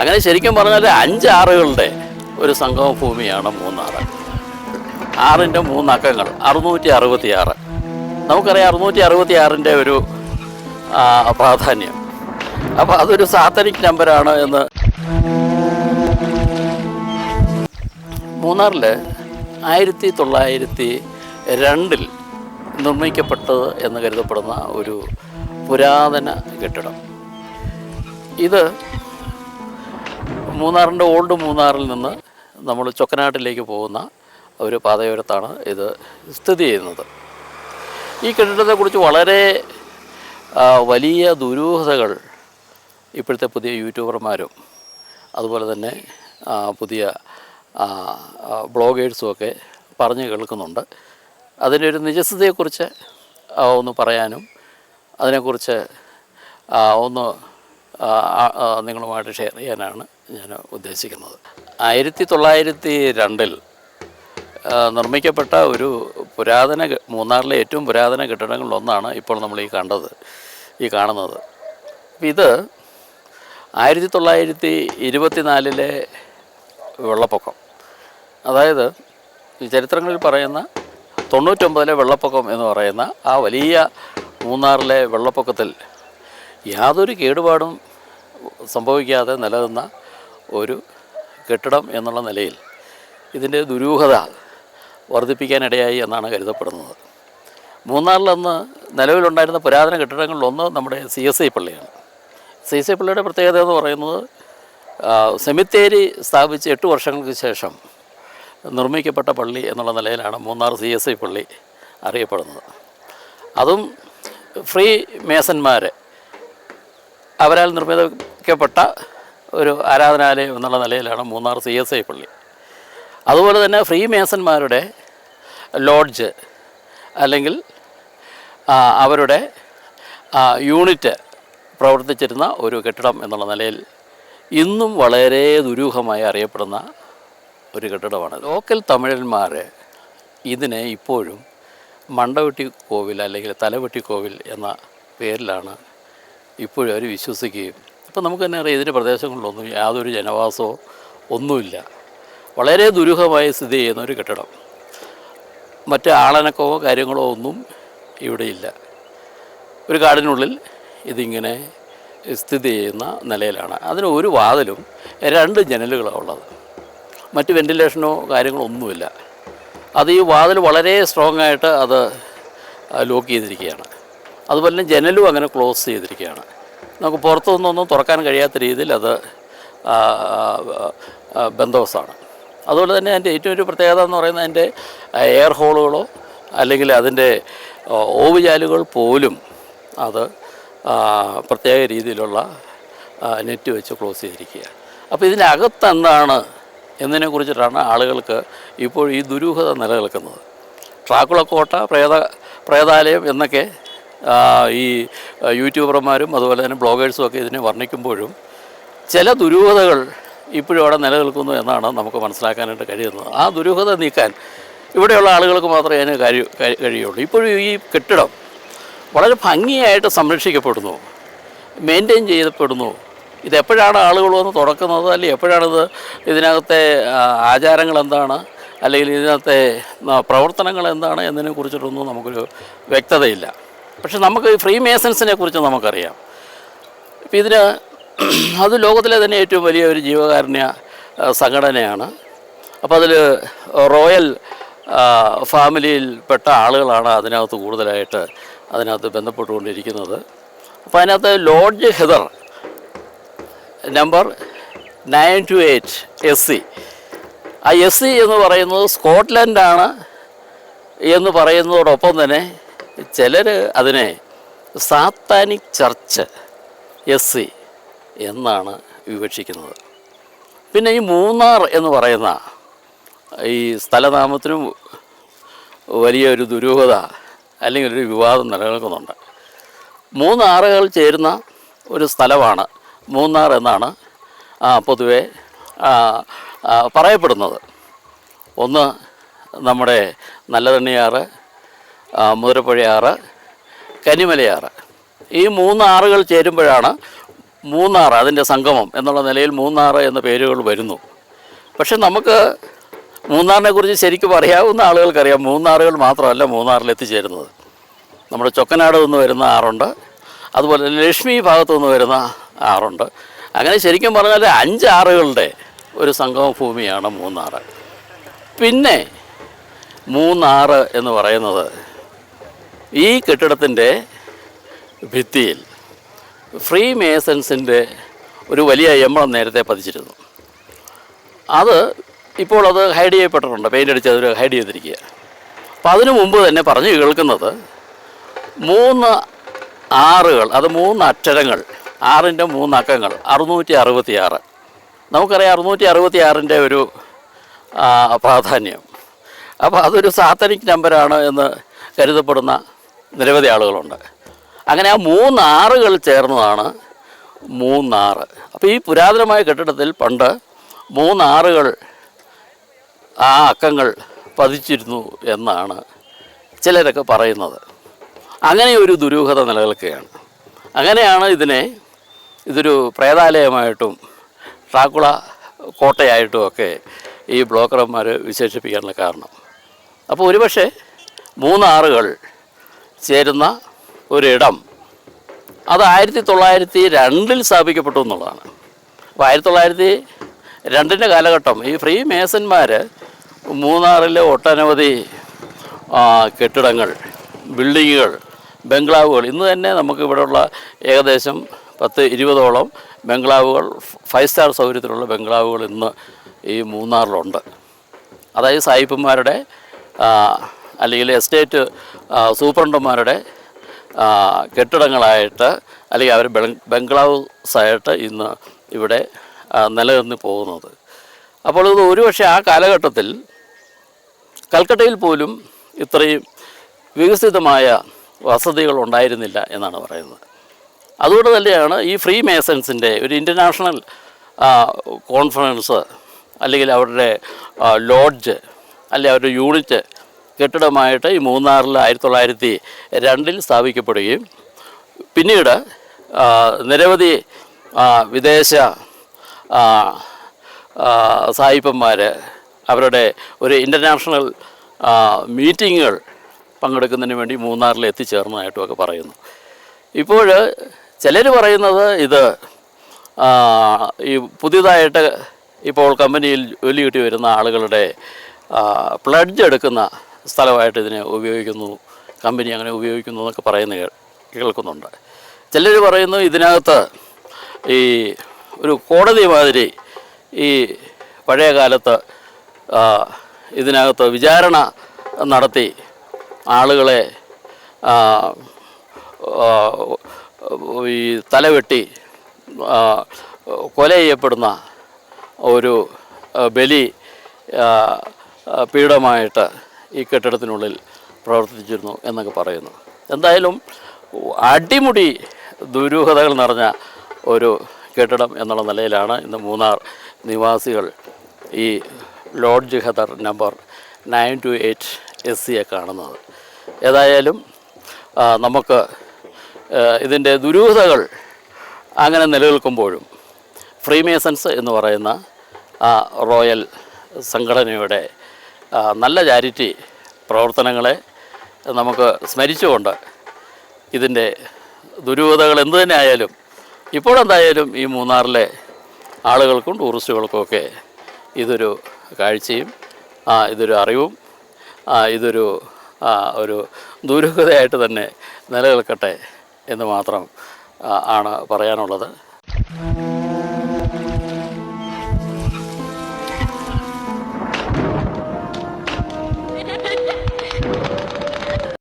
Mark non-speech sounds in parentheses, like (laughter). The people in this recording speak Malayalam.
അങ്ങനെ ശരിക്കും പറഞ്ഞാൽ അഞ്ച് ആറുകളുടെ ഒരു സംഗമ ഭൂമിയാണ് മൂന്നാർ ആറിന്റെ മൂന്നക്കങ്ങൾ അറുന്നൂറ്റി അറുപത്തി ആറ് നമുക്കറിയാം അറുന്നൂറ്റി അറുപത്തി ആറിന്റെ ഒരു പ്രാധാന്യം. അപ്പോൾ അതൊരു സാത്തനിക് നമ്പറാണ് എന്ന്. മൂന്നാറിൽ ആയിരത്തി തൊള്ളായിരത്തി രണ്ടിൽ നിർമ്മിക്കപ്പെട്ടത് എന്ന് കരുതപ്പെടുന്ന ഒരു പുരാതന കെട്ടിടം. ഇത് മൂന്നാറിന്റെ ഓൾഡ് മൂന്നാറിൽ നിന്ന് നമ്മൾ ചൊക്കനാട്ടിലേക്ക് പോകുന്ന ഒരു പാതയോരത്താണ് ഇത് സ്ഥിതി ചെയ്യുന്നത്. ഈ കെട്ടിടത്തെക്കുറിച്ച് വളരെ വലിയ ദുരൂഹതകൾ ഇപ്പോഴത്തെ പുതിയ യൂട്യൂബർമാരും അതുപോലെ തന്നെ പുതിയ ബ്ലോഗേഴ്സും ഒക്കെ പറഞ്ഞു കേൾക്കുന്നുണ്ട്. അതിന്റെ ഒരു നിജസ്ഥതയെക്കുറിച്ച് ഒന്ന് പറയാനും അതിനെക്കുറിച്ച് ഒന്ന് നിങ്ങളുമായിട്ട് ഷെയർ ചെയ്യാനാണ് ഞാൻ ഉദ്ദേശിക്കുന്നത്. ആയിരത്തി തൊള്ളായിരത്തി രണ്ടിൽ നിർമ്മിക്കപ്പെട്ട ഒരു പുരാതന മൂന്നാറിലെ ഏറ്റവും പുരാതന കെട്ടിടങ്ങളിലൊന്നാണ് ഇപ്പോൾ നമ്മൾ ഈ കണ്ടത് ഈ കാണുന്നത്. ഇത് ആയിരത്തി തൊള്ളായിരത്തി ഇരുപത്തിനാലിലെ വെള്ളപ്പൊക്കം. അതായത് ചരിത്രങ്ങളിൽ പറയുന്ന തൊണ്ണൂറ്റൊമ്പതിലെ വെള്ളപ്പൊക്കം എന്ന് പറയുന്ന ആ വലിയ മൂന്നാറിലെ വെള്ളപ്പൊക്കത്തിൽ യാതൊരു കേടുപാടും സംഭവിക്കാതെ നിലനിന്ന ഒരു കെട്ടിടം എന്നുള്ള നിലയിൽ ഇതിന്റെ ദുരൂഹത വർദ്ധിപ്പിക്കാനിടയായി എന്നാണ് കരുതപ്പെടുന്നത്. മൂന്നാറിലന്ന് നിലവിലുണ്ടായിരുന്ന പുരാതന കെട്ടിടങ്ങളിലൊന്ന് നമ്മുടെ സി എസ് ഐ പള്ളിയാണ്. സി എസ് ഐ പള്ളിയുടെ പ്രത്യേകത എന്ന് പറയുന്നത് സെമിത്തേരി സ്ഥാപിച്ച് എട്ട് വർഷങ്ങൾക്ക് ശേഷം നിർമ്മിക്കപ്പെട്ട പള്ളി എന്നുള്ള നിലയിലാണ് മൂന്നാർ സി എസ് ഐ പള്ളി അറിയപ്പെടുന്നത്. അതും ഫ്രീ മേസന്മാർ അവരാൽ നിർമ്മിക്കപ്പെട്ട ഒരു ആരാധനാലയം എന്നുള്ള നിലയിലാണ് മൂന്നാർ സി എസ് ഐ പള്ളി. അതുപോലെ തന്നെ ഫ്രീ മേസന്മാരുടെ ലോഡ്ജ് അല്ലെങ്കിൽ അവരുടെ യൂണിറ്റ് പ്രവർത്തിച്ചിരുന്ന ഒരു കെട്ടിടം എന്നുള്ള നിലയിൽ ഇന്നും വളരെ ദുരൂഹമായി അറിയപ്പെടുന്ന ഒരു കെട്ടിടമാണ്. ലോക്കൽ തമിഴന്മാർ ഇതിനെ ഇപ്പോഴും മണ്ടവെട്ടി കോവിൽ അല്ലെങ്കിൽ തലവെട്ടി കോവിൽ എന്ന പേരിലാണ് ഇപ്പോഴും അവർ വിശ്വസിക്കുകയും. ഇപ്പം നമുക്ക് തന്നെ അറിയാം ഇതിന്റെ പ്രദേശങ്ങളിലൊന്നും യാതൊരു ജനവാസമോ ഒന്നുമില്ല. വളരെ ദുരൂഹമായി സ്ഥിതി ചെയ്യുന്ന ഒരു കെട്ടിടം. മറ്റ് ആളനക്കമോ കാര്യങ്ങളോ ഒന്നും ഇവിടെയില്ല ഒരു കാടിനുള്ളിൽ ഇതിങ്ങനെ സ്ഥിതി ചെയ്യുന്ന നിലയിലാണ്. അതിന് ഒരു വാതിലും രണ്ട് ജനലുകളാണ് ഉള്ളത്. മറ്റ് വെന്റിലേഷനോ കാര്യങ്ങളോ ഒന്നുമില്ല. അത് ഈ വാതിൽ വളരെ സ്ട്രോങ് ആയിട്ട് അത് ലോക്ക് ചെയ്തിരിക്കുകയാണ്. അതുപോലെ തന്നെ ജനലും അങ്ങനെ ക്ലോസ് ചെയ്തിരിക്കുകയാണ്. നമുക്ക് പുറത്തുനിന്നൊന്നും തുറക്കാൻ കഴിയാത്ത രീതിയിൽ അത് ബന്ധോസാണ് അതുപോലെ തന്നെ അതിന്റെ ഏറ്റവും ഒരു പ്രത്യേകത എന്ന് പറയുന്നത് അതിന്റെ എയർ ഹോളുകളോ അല്ലെങ്കിൽ അതിന്റെ ഓവുചാലുകൾ പോലും അത് പ്രത്യേക രീതിയിലുള്ള നെറ്റ് വെച്ച് ക്ലോസ് ചെയ്തിരിക്കുക അപ്പോൾ ഇതിനകത്ത് എന്താണ് എന്നതിനെ കുറിച്ചിട്ടാണ് ആളുകൾക്ക് ഇപ്പോൾ ഈ ദുരൂഹത നിലനിൽക്കുന്നത്. ട്രാക്കുളക്കോട്ട പ്രേത പ്രേതാലയം എന്നൊക്കെ ഈ യൂട്യൂബർമാരും അതുപോലെ തന്നെ ബ്ലോഗേഴ്സും ഒക്കെ ഇതിനെ വർണിക്കുമ്പോഴും ചില ദുരൂഹതകൾ ഇപ്പോഴും അവിടെ നിലനിൽക്കുന്നു എന്നാണ് നമുക്ക് മനസ്സിലാക്കാനായിട്ട് കഴിയുന്നത്. ആ ദുരൂഹത നീക്കാൻ ഇവിടെയുള്ള ആളുകൾക്ക് മാത്രമേ അതിന് കഴിയൂ കഴി- കഴിയുള്ളൂ. ഇപ്പോഴും ഈ കെട്ടിടം വളരെ ഭംഗിയായിട്ട് സംരക്ഷിക്കപ്പെടുന്നു മെയിന്റെയിൻ ചെയ്യപ്പെടുന്നു. ഇതെപ്പോഴാണ് ആളുകൾ വന്ന് തുറക്കുന്നത്? അല്ലെങ്കിൽ എപ്പോഴാണിത് ഇതിനകത്തെ ആചാരങ്ങൾ എന്താണ്? അല്ലെങ്കിൽ ഇതിനകത്തെ പ്രവർത്തനങ്ങൾ എന്താണ് എന്നതിനെ കുറിച്ചിട്ടൊന്നും നമുക്കൊരു വ്യക്തതയില്ല. പക്ഷെ നമുക്ക് ഈ ഫ്രീ മേസൻസിനെ കുറിച്ച് നമുക്കറിയാം. ഇപ്പം ഇതിന് (clears throat) അത് ലോകത്തിലെ തന്നെ ഏറ്റവും വലിയ ഒരു ജീവകാരുണ്യ സംഘടനയാണ്. അപ്പോൾ അതിൽ റോയൽ ഫാമിലിയിൽപ്പെട്ട ആളുകളാണ് അതിനകത്ത് കൂടുതലായിട്ട് അതിനകത്ത് ബന്ധപ്പെട്ടുകൊണ്ടിരിക്കുന്നത്. അപ്പോൾ അതിനകത്ത് lodge Heather number nine two eight S C ആ എസ് സി എന്ന് പറയുന്നത് സ്കോട്ട്ലൻഡാണ് എന്ന് പറയുന്നതോടൊപ്പം തന്നെ ചിലർ അതിനെ സാത്താനിക് ചർച്ച് എസ് സി എന്നാണ് വിവക്ഷിക്കുന്നത്. പിന്നെ ഈ മൂന്നാർ എന്ന് പറയുന്ന ഈ സ്ഥലനാമത്തിനും വലിയൊരു ദുരൂഹത അല്ലെങ്കിൽ ഒരു വിവാദം നിലനിൽക്കുന്നുണ്ട്. മൂന്നാറുകൾ ചേരുന്ന ഒരു സ്ഥലമാണ് മൂന്നാർ എന്നാണ് പൊതുവെ പറയപ്പെടുന്നത്. ഒന്ന് നമ്മുടെ നല്ലതണ്ണിയാറ് മുതിരപ്പുഴയാറ് കനിമലയാറ്. ഈ മൂന്ന് ആറുകൾ ചേരുമ്പോഴാണ് മൂന്നാറ് അതിന്റെ സംഗമം എന്നുള്ള നിലയിൽ മൂന്നാറ് എന്ന പേരുകൾ വരുന്നു. പക്ഷെ നമുക്ക് മൂന്നാറിനെ കുറിച്ച് ശരിക്കും അറിയാവുന്ന ആളുകൾക്കറിയാം മൂന്നാറുകൾ മാത്രമല്ല മൂന്നാറിൽ എത്തിച്ചേരുന്നത്. നമ്മുടെ ചൊക്കനാട് നിന്ന് വരുന്ന ആറുണ്ട് അതുപോലെ ലക്ഷ്മി ഭാഗത്തു നിന്ന് വരുന്ന ആറുണ്ട്. അങ്ങനെ ശരിക്കും പറഞ്ഞാൽ അഞ്ച് ആറുകളുടെ ഒരു സംഗമ ഭൂമിയാണ് മൂന്നാറ്. പിന്നെ മൂന്നാറ് എന്ന് പറയുന്നത് ഈ കെട്ടിടത്തിന്റെ ഭിത്തിയിൽ ഫ്രീ മേസൻസിന്റെ ഒരു വലിയ എമ്മളം നേരത്തെ പതിച്ചിരുന്നു. അത് ഇപ്പോൾ അത് ഹൈഡ് ചെയ്യപ്പെട്ടിട്ടുണ്ട് പെയിന്റ് അടിച്ച് അതൊരു ഹൈഡ് ചെയ്തിരിക്കുക. അപ്പം അതിനു മുമ്പ് തന്നെ പറഞ്ഞു കേൾക്കുന്നത് മൂന്ന് ആറുകൾ അത് മൂന്ന് അക്ഷരങ്ങൾ ആറിന്റെ മൂന്നക്കങ്ങൾ അറുന്നൂറ്റി അറുപത്തി ആറ് നമുക്കറിയാം അറുന്നൂറ്റി അറുപത്തി ആറിന്റെ ഒരു പ്രാധാന്യം. അപ്പോൾ അതൊരു സാത്തനിക് നമ്പറാണ് എന്ന് കരുതപ്പെടുന്ന നിരവധി ആളുകളുണ്ട്. അങ്ങനെ ആ മൂന്ന് ആറുകൾ ചേർന്നതാണ് മൂന്നാറ്. അപ്പോൾ ഈ പുരാതനമായ കെട്ടിടത്തിൽ പണ്ട് മൂന്നാറുകൾ ആ അക്കങ്ങൾ പതിച്ചിരുന്നു എന്നാണ് ചിലരൊക്കെ പറയുന്നത്. അങ്ങനെ ഒരു ദുരൂഹത നിലനിൽക്കുകയാണ്. അങ്ങനെയാണ് ഇതിനെ ഇതൊരു പ്രേതാലയമായിട്ടും ട്രാക്കുള കോട്ടയായിട്ടും ഒക്കെ ഈ ബ്ലോക്കർമാർ വിശേഷിപ്പിക്കാനുള്ള കാരണം. അപ്പോൾ ഒരുപക്ഷെ മൂന്നാറുകൾ ചേരുന്ന ഒരിടം അത് ആയിരത്തി തൊള്ളായിരത്തി രണ്ടിൽ സ്ഥാപിക്കപ്പെട്ടു എന്നുള്ളതാണ്. അപ്പോൾ ആയിരത്തി തൊള്ളായിരത്തി രണ്ടിന്റെ കാലഘട്ടം ഈ ഫ്രീ മേസന്മാർ മൂന്നാറിലെ ഒട്ടനവധി കെട്ടിടങ്ങൾ ബിൽഡിങ്ങുകൾ ബംഗ്ലാവുകൾ ഇന്ന് തന്നെ നമുക്ക് ഇവിടെയുള്ള ഏകദേശം പത്ത് ഇരുപതോളം ബംഗ്ലാവുകൾ ഫൈവ് സ്റ്റാർ സൗകര്യത്തിലുള്ള ബംഗ്ലാവുകൾ ഇന്ന് ഈ മൂന്നാറിലുണ്ട്. അതായത് സായിപ്പന്മാരുടെ അല്ലെങ്കിൽ എസ്റ്റേറ്റ് സൂപ്രണ്ടന്മാരുടെ കെട്ടിടങ്ങളായിട്ട് അല്ലെങ്കിൽ അവർ ബംഗ്ലാവ്സായിട്ട് ഇന്ന് ഇവിടെ നിലനിന്ന് പോകുന്നത്. അപ്പോൾ ഇത് ഒരുപക്ഷെ ആ കാലഘട്ടത്തിൽ കൽക്കട്ടയിൽ പോലും ഇത്രയും വികസിതമായ വസതികൾ ഉണ്ടായിരുന്നില്ല എന്നാണ് പറയുന്നത്. അതുകൊണ്ട് തന്നെയാണ് ഈ ഫ്രീ മേസൺസിന്റെ ഒരു ഇന്റർനാഷണൽ കോൺഫറൻസ് അല്ലെങ്കിൽ അവരുടെ ലോഡ്ജ് അല്ലെങ്കിൽ അവരുടെ യൂണിറ്റ് കെട്ടിടമായിട്ട് ഈ മൂന്നാറിൽ ആയിരത്തി തൊള്ളായിരത്തി രണ്ടിൽ സ്ഥാപിക്കപ്പെടുകയും പിന്നീട് നിരവധി വിദേശ സായിപ്പന്മാർ അവരുടെ ഒരു ഇന്റർനാഷണൽ മീറ്റിങ്ങുകൾ പങ്കെടുക്കുന്നതിന് വേണ്ടി മൂന്നാറിൽ എത്തിച്ചേർന്നതായിട്ടുമൊക്കെ പറയുന്നു. ഇപ്പോൾ ചിലർ പറയുന്നത് ഇത് ഈ പുതിയതായിട്ട് ഇപ്പോൾ കമ്പനിയിൽ ജോലി കിട്ടി വരുന്ന ആളുകളുടെ പ്ലഡ്ജ് എടുക്കുന്ന സ്ഥലമായിട്ട് ഇതിനെ ഉപയോഗിക്കുന്നു കമ്പനി അങ്ങനെ ഉപയോഗിക്കുന്നു എന്നൊക്കെ പറയുന്ന കേൾക്കുന്നുണ്ട്. ചിലർ പറയുന്നു ഇതിനകത്ത് ഈ ഒരു കോടതി മാതിരി ഈ പഴയ കാലത്ത് ഇതിനകത്ത് വിചാരണ നടത്തി ആളുകളെ ഈ തലവെട്ടി കൊല ചെയ്യപ്പെടുന്ന ഒരു ബലി പീഠമായിട്ട് ഈ കെട്ടിടത്തിനുള്ളിൽ പ്രവർത്തിച്ചിരുന്നു എന്നൊക്കെ പറയുന്നു. എന്തായാലും അടിമുടി ദുരൂഹതകൾ നിറഞ്ഞ ഒരു കെട്ടിടം എന്നുള്ള നിലയിലാണ് ഇന്ന് മൂന്നാർ നിവാസികൾ ഈ lodge Heather number nine two eight S സിയെ കാണുന്നത്. ഏതായാലും നമുക്ക് ഇതിന്റെ ദുരൂഹതകൾ അങ്ങനെ നിലനിൽക്കുമ്പോഴും ഫ്രീമേസൺസ് എന്ന് പറയുന്ന ആ റോയൽ സംഘടനയുടെ നല്ല ചാരിറ്റി പ്രവർത്തനങ്ങളെ നമുക്ക് സ്മരിച്ചുകൊണ്ട് ഇതിന്റെ ദുരൂഹതകൾ എന്തു തന്നെ ആയാലും ഇപ്പോഴെന്തായാലും ഈ മൂന്നാറിലെ ആളുകൾക്കും ടൂറിസ്റ്റുകൾക്കുമൊക്കെ ഇതൊരു കാഴ്ചയും ഇതൊരു അറിവും ഇതൊരു ഒരു ദുരൂഹതയായിട്ട് തന്നെ നിലനിൽക്കട്ടെ എന്ന് മാത്രം ആണ് പറയാനുള്ളത്.